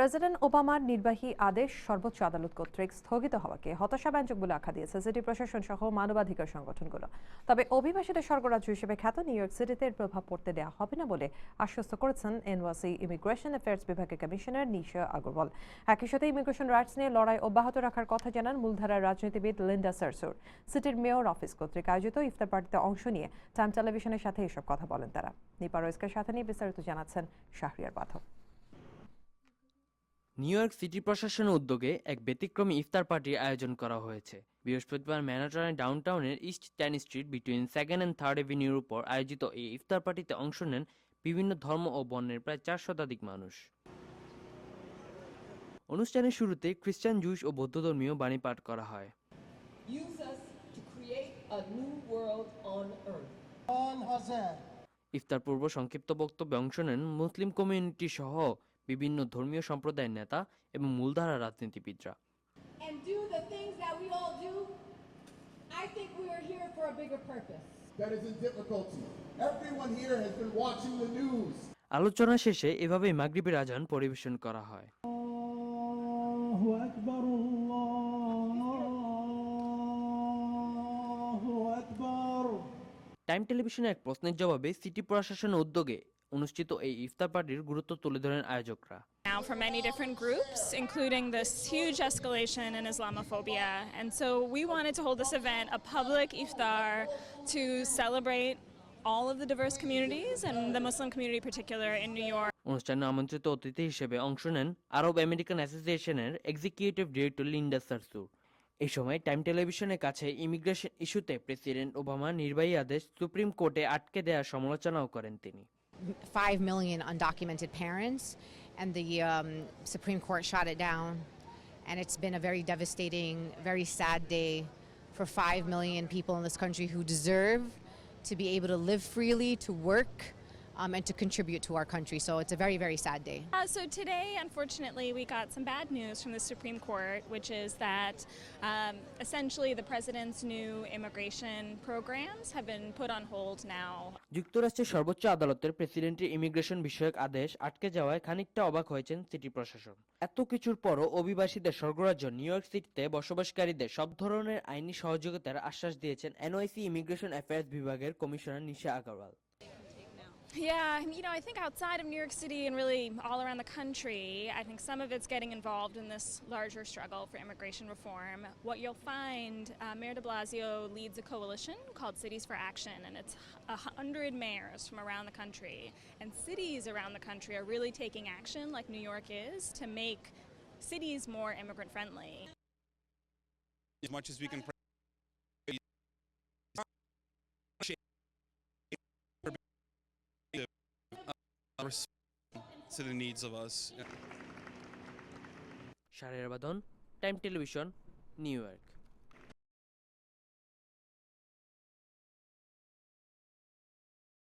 President ওবামার নির্বাহী আদেশ সর্বোচ্চ আদালত কর্তৃক স্থগিত হওয়াকে হতাশাব্যঞ্জক বলে আখ্যা দিয়েছে সিটি প্রশাসন সহ মানবাধিকার সংগঠনগুলো। তবে অভিবাসীদের স্বর্গরাজ্য হিসেবে খ্যাত নিউ ইয়র্ক সিটিতে এর প্রভাব পড়তে দেওয়া হবে না বলে আশ্বস্ত করেছেন এনওয়াসি ইমিগ্রেশন অ্যাফেয়ার্স বিভাগের কমিশনার নিশা আগরওয়াল। একই সাথে ইমিগ্রেশন রাইটস নিয়ে লড়াই অব্যাহত রাখার কথা জানান মূলধারার রাজনীতিবিদ লিন্ডা সারসুর। সিটির মেয়র অফিস কর্তৃক আয়োজিত ইফতার পার্টিতে অংশ নিয়ে টাইম টেলিভিশনের সাথে এসব কথা বলেন তারা। নিপা রয়েসকের সাথে নিয়ে বিস্তারিত জানাচ্ছেন Shahriar Pathak. New York city প্রশাসনের উদ্যোগে এক ব্যতিক্রমী ইফতার পার্টির আয়োজন করা হয়েছে। বৃহস্পতিবার ম্যানহাটনের ডাউনটাউনের east ten street between second and third এভিনিউর উপর আয়োজিত এই ইফতার পার্টিতে অংশ নেন বিভিন্ন ধর্ম ও বর্ণের প্রায় চার শতাধিক মানুষ। অনুষ্ঠানের শুরুতে খ্রিস্টান জুইশ ও বৌদ্ধ ধর্মীয় বাণী পাঠ করা হয়. ইফতার পূর্ব সংক্ষিপ্ত বক্তব্যে অংশ নেন মুসলিম কমিউনিটি সহ বিভিন্ন ধর্মীয় সম্প্রদায়ের নেতা এবং মূলধারা রাজনীতিবিদরা। আলোচনা শেষে এভাবেই মাগরীবের আজান পরিবেশন করা হয়। টাইম টেলিভিশনে এক প্রশ্নের জবাবে সিটি প্রশাসনের উদ্যোগে অনুষ্ঠিত এই ইফতার পার্টির গুরুত্ব তুলে ধরেন আয়োজকরা now from many different groups, including this huge escalation in Islamophobia. And so we wanted to hold this event, a public iftar, to celebrate all of the diverse communities and the Muslim community in particular in New York. অনুষ্ঠানে আমন্ত্রিত অতিথি হিসেবে অংশ নেন Arab American অ্যাসোসিয়েশনের executive director Linda Sarsour এই সময় time টেলিভিশনের কাছে ইমিগ্রেশন ইস্যুতে প্রেসিডেন্ট ওবামা নির্বাহী আদেশ সুপ্রিম কোর্টে আটকে দেওয়ার সমালোচনাও করেন তিনি 5 million undocumented parents, and the um, Supreme Court shot it down. And it's been a very devastating, very sad day for 5 million people in this country who deserve to be able to live freely, to work, um, and to contribute to our country. So it's a very, very sad day. Uh, so today, unfortunately, we got some bad news from the Supreme Court, which is that um, essentially the president's new immigration programs have been put on hold now. যুক্তরাষ্ট্রের সর্বোচ্চ আদালতের প্রেসিডেন্টের immigration বিষয়ক আদেশ আটকে যাওয়ায় খানিকটা অবাক হয়েছেন সিটি প্রশাসন এত কিছুর পরও অভিবাসীদের স্বর্গরাজ্য নিউ ইয়র্ক সিটিতে বসবাসকারীদের সব ধরনের আইনি সহযোগিতার আশ্বাস দিয়েছেন এনওআইসি ইমিগ্রেশন অ্যাফেয়ার্স বিভাগের commissioner Nisha Agarwal Yeah, you know, I think outside of New York City and really all around the country, I think some of it's getting involved in this larger struggle for immigration reform. What you'll find, uh, Mayor de Blasio leads a coalition called Cities for Action, and it's a hundred mayors from around the country. And cities around the country are really taking action, like New York is, to make cities more immigrant friendly. as much as we can to the needs of us. Time television New York